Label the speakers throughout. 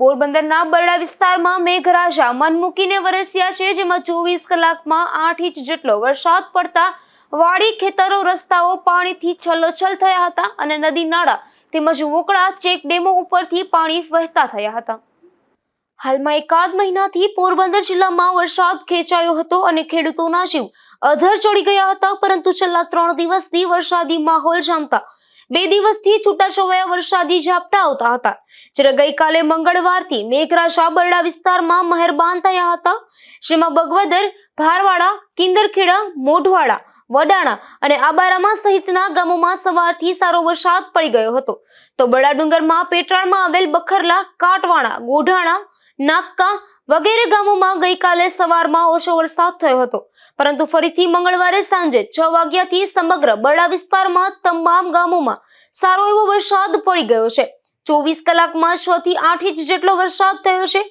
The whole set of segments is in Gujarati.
Speaker 1: પોરબંદરના બરડા વિસ્તારમાં મેઘરાજા મન મૂકીને વરસ્યા છે, જેમાં ચોવીસ કલાકમાં આઠ ઇંચ જેટલો વરસાદ પડતા વાડી, ખેતરો, રસ્તાઓ પાણીથી છલોછલ થયા હતા અને નદી નાળા તેમજ વોકળા, ચેક ડેમો ઉપરથી પાણી વહેતા થયા હતા. હાલમાં એકાદ મહિનાથી પોરબંદર જિલ્લામાં વરસાદ ખેંચાયો હતો અને ખેડૂતોના જીવ અધર ચડી ગયા હતા, પરંતુ છેલ્લા ત્રણ દિવસથી વરસાદી માહોલ જામતા બે દિવસથી છૂટાછવાયા વરસાદી ઝાપટા આવતા હતા. જ્યારે ગઈકાલે મંગળવારથી મેઘરાજા બરડા વિસ્તારમાં મહેરબાન થયા હતા. જેમાં બગવદર, ભારવાડા કિંદરખેડા મોઢવાડા, વડાણા અને આબારામાં સહિતના ગામોમાં સવારથી સારો વરસાદ પડી ગયો હતો. તો બળાડુંગરમાં પેટ્રાળમાં આવેલ બખરલા, કાટવાણા, ગોઢાણા નાક્કા વગેરે ગામોમાં ગઈકાલે સવારમાં ઓછો વરસાદ થયો હતો. પરંતુ ફરીથી મંગળવારે સાંજે છ વાગ્યાથી સમગ્ર બરડા વિસ્તારમાં તમામ ગામોમાં સારો એવો વરસાદ પડી ગયો છે. ચોવીસ કલાકમાં છ થી આઠ ઇંચ જેટલો વરસાદ થયો છે.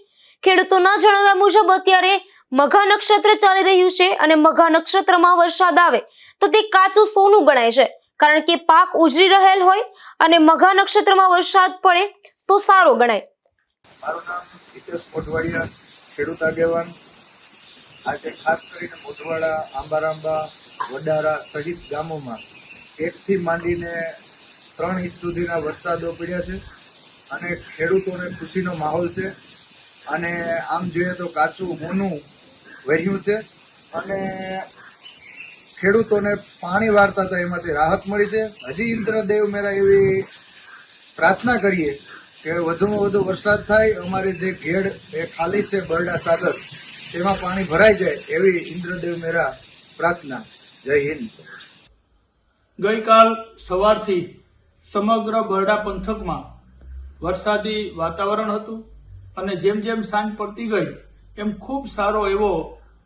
Speaker 1: ખેડૂતોના જણાવ્યા મુજબ અત્યારે મઘા નક્ષત્ર ચાલી રહ્યું છે અને મઘા નક્ષત્રમાં વરસાદ આવે તો તે કાચું સોનું ગણાય છે. કારણ કે પાક ઉજરી રહેલ હોય અને મઘા નક્ષત્રમાં વરસાદ પડે તો સારો ગણાય.
Speaker 2: મારું નામ હિતેશ મોઢવાડિયા, ખેડૂત આગેવાન. આજે ખાસ કરીને મોઢવાડા, આંબારાંબા, વડારા સહિત ગામોમાં એકથી માંડીને ત્રણ ઇંચ સુધીના વરસાદો પડ્યા છે અને ખેડૂતોને ખુશીનો માહોલ છે અને આમ જોઈએ તો કાચું હોનું વહ્યું છે અને ખેડૂતોને પાણી વારતા હતા એમાંથી રાહત મળી છે. હજી ઇન્દ્રદેવ મેરા એવી પ્રાર્થના કરીએ કે વધુમાં વધુ વરસાદ થાય, અમારી જે ઘેડ એ ખાલી છે બરડા સાગર, તેમાં પાણી ભરાઈ જાય એવી ઇન્દ્રદેવ મેરા પ્રાર્થના. જય હિન્દ.
Speaker 3: ગઈકાલ સવારથી સમગ્ર બરડા પંથકમાં વરસાદી વાતાવરણ હતું અને જેમ જેમ સાંજ પડતી ગઈ, એમ ખૂબ સારો એવો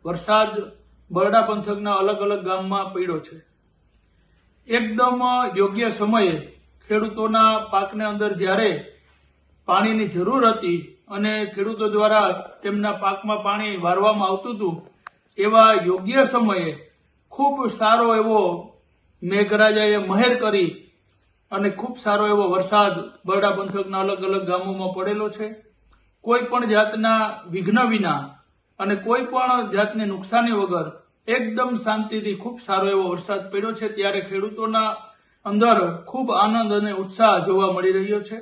Speaker 3: વરસાદ બરડા પંથકના અલગ અલગ ગામમાં પડ્યો છે. એકદમ યોગ્ય સમયે ખેડૂતોના પાકને અંદર જ્યારે પાણીની જરૂર હતી અને ખેડૂતો દ્વારા તેમના પાકમાં પાણી વારવામાં આવતું હતું, એવા યોગ્ય સમયે ખૂબ સારો એવો મેઘરાજાએ મહેર કરી અને ખૂબ સારો એવો વરસાદ બરડા પંથકના અલગ અલગ ગામોમાં પડેલો છે. કોઈ પણ જાતના વિઘ્ન વિના અને કોઈ પણ જાતની નુકસાની વગર એકદમ શાંતિથી ખૂબ સારો એવો વરસાદ પડ્યો છે, ત્યારે ખેડૂતોના અંદર ખૂબ આનંદ અને ઉત્સાહ જોવા મળી રહ્યો છે.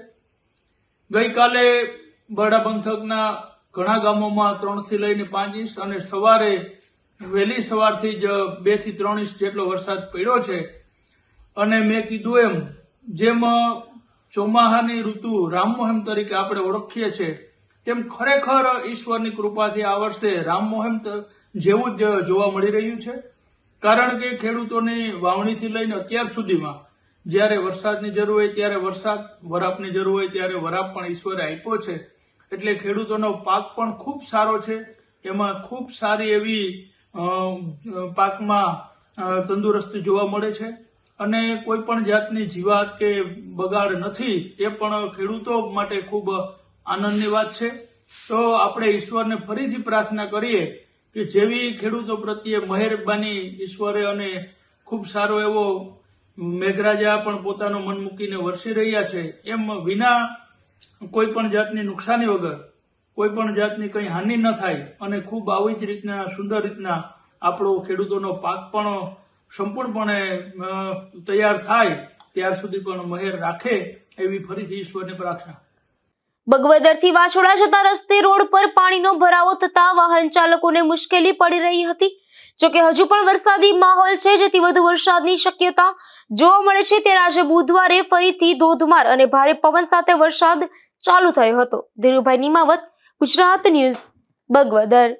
Speaker 3: ગઈકાલે બરડા પંથકના ઘણા ગામોમાં ત્રણથી લઈને પાંચ ઇંચ અને સવારે વહેલી સવારથી જ બેથી ત્રણ ઇંચ જેટલો વરસાદ પડ્યો છે. અને મેં કીધું એમ, જેમ ચોમાહાની ઋતુ રામમોહમ તરીકે આપણે ઓળખીએ છીએ તેમ ખરેખર ઈશ્વરની કૃપાથી આ વર્ષે રામમોહમ જેવું જ જોવા મળી રહ્યું છે. કારણ કે ખેડૂતોની વાવણીથી લઈને અત્યાર સુધીમાં જ્યારે વરસાદની જરૂર હોય ત્યારે વરસાદ વરાપની જરૂર હોય ત્યારે વરાપ પણ ઈશ્વરે આપ્યો છે. એટલે ખેડૂતોનો પાક પણ ખૂબ સારો છે. એમાં ખૂબ સારી એવી પાકમાં તંદુરસ્તી જોવા મળે છે. અને કોઈ પણ જાતની જીવાત કે બગાડ નથી, એ પણ ખેડૂતો માટે ખૂબ આનંદની વાત છે. તો આપણે ઈશ્વરને ફરીથી પ્રાર્થના કરીએ કે જેવી ખેડૂતો પ્રત્યે મહેરબાની ઈશ્વરે અને ખૂબ સારો એવો મેઘરાજા પણ પોતાનો મન મૂકીને વરસી રહ્યા છે. એમ વિના કોઈ પણ જાતની નુકસાની વગર, કોઈ પણ જાતની કંઈ હાનિ ન થાય અને ખૂબ આવી જ રીતના, સુંદર રીતના આપણો ખેડૂતોનો પાક પણ સંપૂર્ણપણે તૈયાર થાય ત્યાર સુધી પણ મહેર રાખે એવી ફરીથી ઈશ્વરને પ્રાર્થના.
Speaker 1: બગવદરથી વાછોડા જતા રસ્તે રોડ પર પાણીનો ભરાવો થતા વાહન ચાલકોને મુશ્કેલી પડી રહી હતી. જોકે હજુ પણ વરસાદી માહોલ છે, જેથી વધુ વરસાદની શક્યતા જોવા મળે છે. ત્યારે આજે બુધવારે ફરીથી ધોધમાર અને ભારે પવન સાથે વરસાદ ચાલુ થયો હતો. ધીરુભાઈ નિમાવત, ગુજરાત ન્યૂઝ, બગવદર.